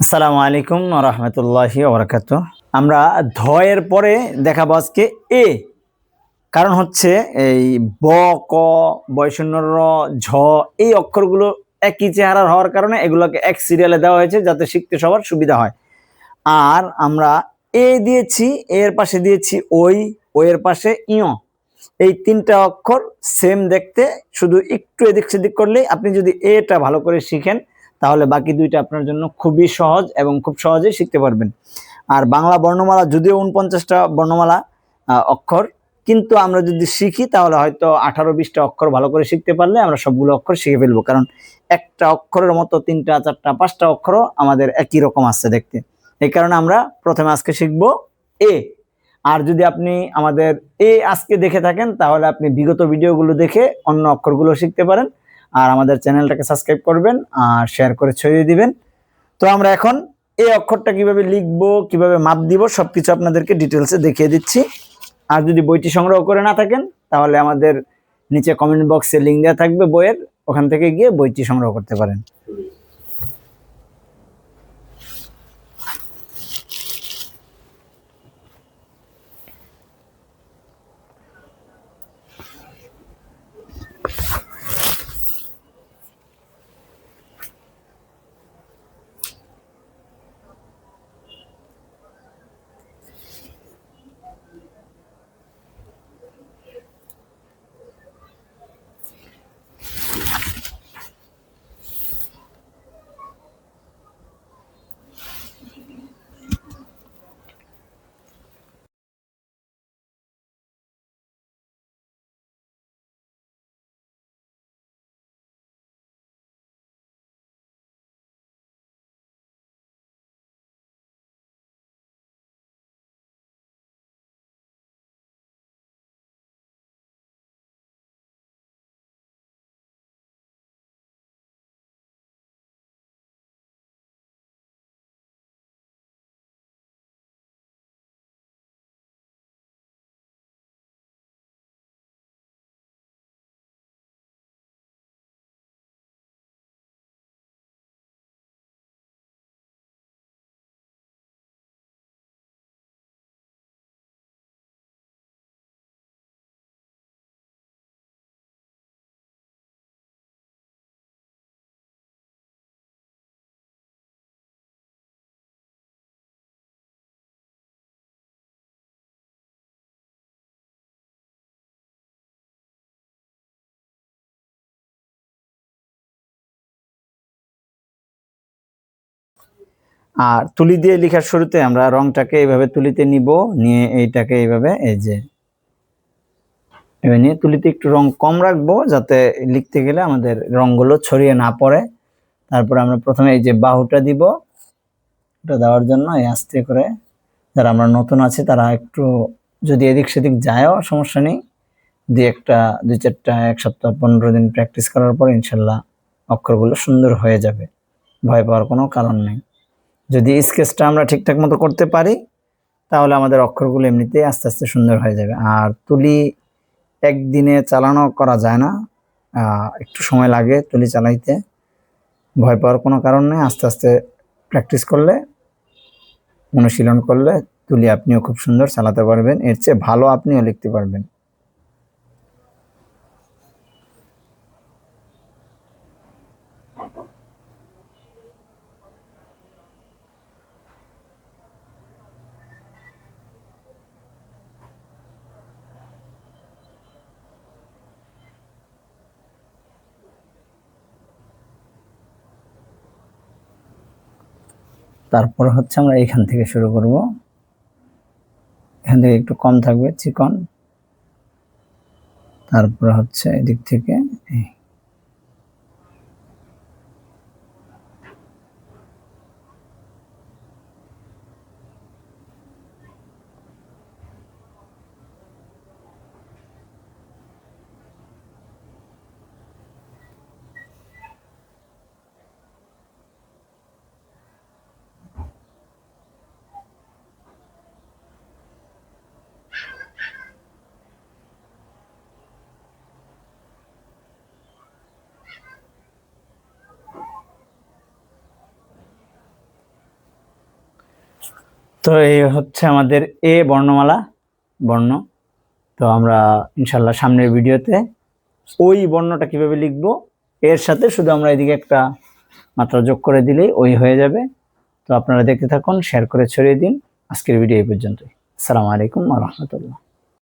আসসালামু আলাইকুম রহমতুল্লাহি ওবরাকাত আমরা ধয়ের পরে দেখাবো আজকে এ। কারণ হচ্ছে এই ব, ক বয়শূন্য র, ঝ এই অক্ষরগুলো একই চেহারার হওয়ার কারণে এগুলোকে এক সিরিয়ালে দেওয়া হয়েছে যাতে শিখতে সবার সুবিধা হয়। আর আমরা এ দিয়েছি, এর পাশে দিয়েছি ওই, ও এর পাশে ইয়। এই তিনটা অক্ষর সেম দেখতে, শুধু একটু এদিক সেদিক করলেই আপনি যদি এটা ভালো করে শিখেন তাহলে বাকি দুইটা আপনার জন্য খুবই সহজ এবং খুব সহজেই শিখতে পারবেন। আর বাংলা বর্ণমালা যদিও উনপঞ্চাশটা বর্ণমালা অক্ষর, কিন্তু আমরা যদি শিখি তাহলে হয়তো আঠারো বিশটা অক্ষর ভালো করে শিখতে পারলে আমরা সবগুলো অক্ষর শিখে ফেলব। কারণ একটা অক্ষরের মতো তিনটা, চারটা, পাঁচটা অক্ষরও আমাদের একই রকম আসছে দেখতে। এই কারণে আমরা প্রথমে আজকে শিখব এ। আর যদি আপনি আমাদের এ আজকে দেখে থাকেন, তাহলে আপনি বিগত ভিডিওগুলো দেখে অন্য অক্ষরগুলো শিখতে পারেন। আর আমাদের চ্যানেলটাকে সাবস্ক্রাইব করবেন আর শেয়ার করে ছড়িয়ে দিবেন। তো আমরা এখন এই অক্ষরটা কীভাবে লিখব, কীভাবে মাপ দিব, সবকিছু আপনাদেরকে ডিটেলসে দেখিয়ে দিচ্ছি। আর যদি বইটি সংগ্রহ করে না থাকেন, তাহলে আমাদের নিচে কমেন্ট বক্সে লিঙ্ক দেওয়া থাকবে বইয়ের। ওখান থেকে গিয়ে বইটি সংগ্রহ করতে পারেন। আর তুলি দিয়ে লেখার শুরুতে আমরা রংটাকে এইভাবে তুলিতে নিব, নিয়ে এইটাকে এইভাবে এই যে এবার নিয়ে তুলিতে একটু রং কম রাখব যাতে লিখতে গেলে আমাদের রংগুলো ছড়িয়ে না পড়ে। তারপরে আমরা প্রথমে এই যে বাহুটা দিব, এটা দেওয়ার জন্য এই আস্তে করে। যারা আমরা নতুন আছি তারা একটু যদি এদিক সেদিক যায়ও, সমস্যা নেই। দুই একটা দুই চারটা, এক সপ্তাহ, পনেরো দিন প্র্যাকটিস করার পর ইনশাল্লাহ অক্ষরগুলো সুন্দর হয়ে যাবে। ভয় পাওয়ার কোনো কারণ নেই। যদি স্কেচটা আমরা ঠিকঠাক মতো করতে পারি, তাহলে আমাদের অক্ষরগুলো এমনিতেই আস্তে আস্তে সুন্দর হয়ে যাবে। আর তুলি একদিনে চালানো করা যায় না। একটু সময় লাগে তুলি চালাইতে। ভয় পাওয়ার কোনো কারণ নেই, আস্তে আস্তে প্র্যাকটিস করলে, অনুশীলন করলে তুলি আপনিও খুব সুন্দর চালাতে পারবেন। এর চেয়ে ভালো আপনিও লিখতে পারবেন। তারপর হচ্ছে আমরা এখান থেকে শুরু করব। এখান থেকে একটু কম থাকবে চিকন। তারপর হচ্ছে এদিক থেকে তো এই হচ্ছে আমাদের এ বর্ণমালা, বর্ণ। তো আমরা ইনশাল্লাহ সামনের ভিডিওতে ওই বর্ণটা কীভাবে লিখব, এর সাথে শুধু আমরা এদিকে একটা মাত্রা যোগ করে দিলেই ওই হয়ে যাবে। তো আপনারা দেখতে থাকুন, শেয়ার করে ছড়িয়ে দিন। আজকের ভিডিও এই পর্যন্তই। আসসালামু আলাইকুম রহমতুল্লাহ।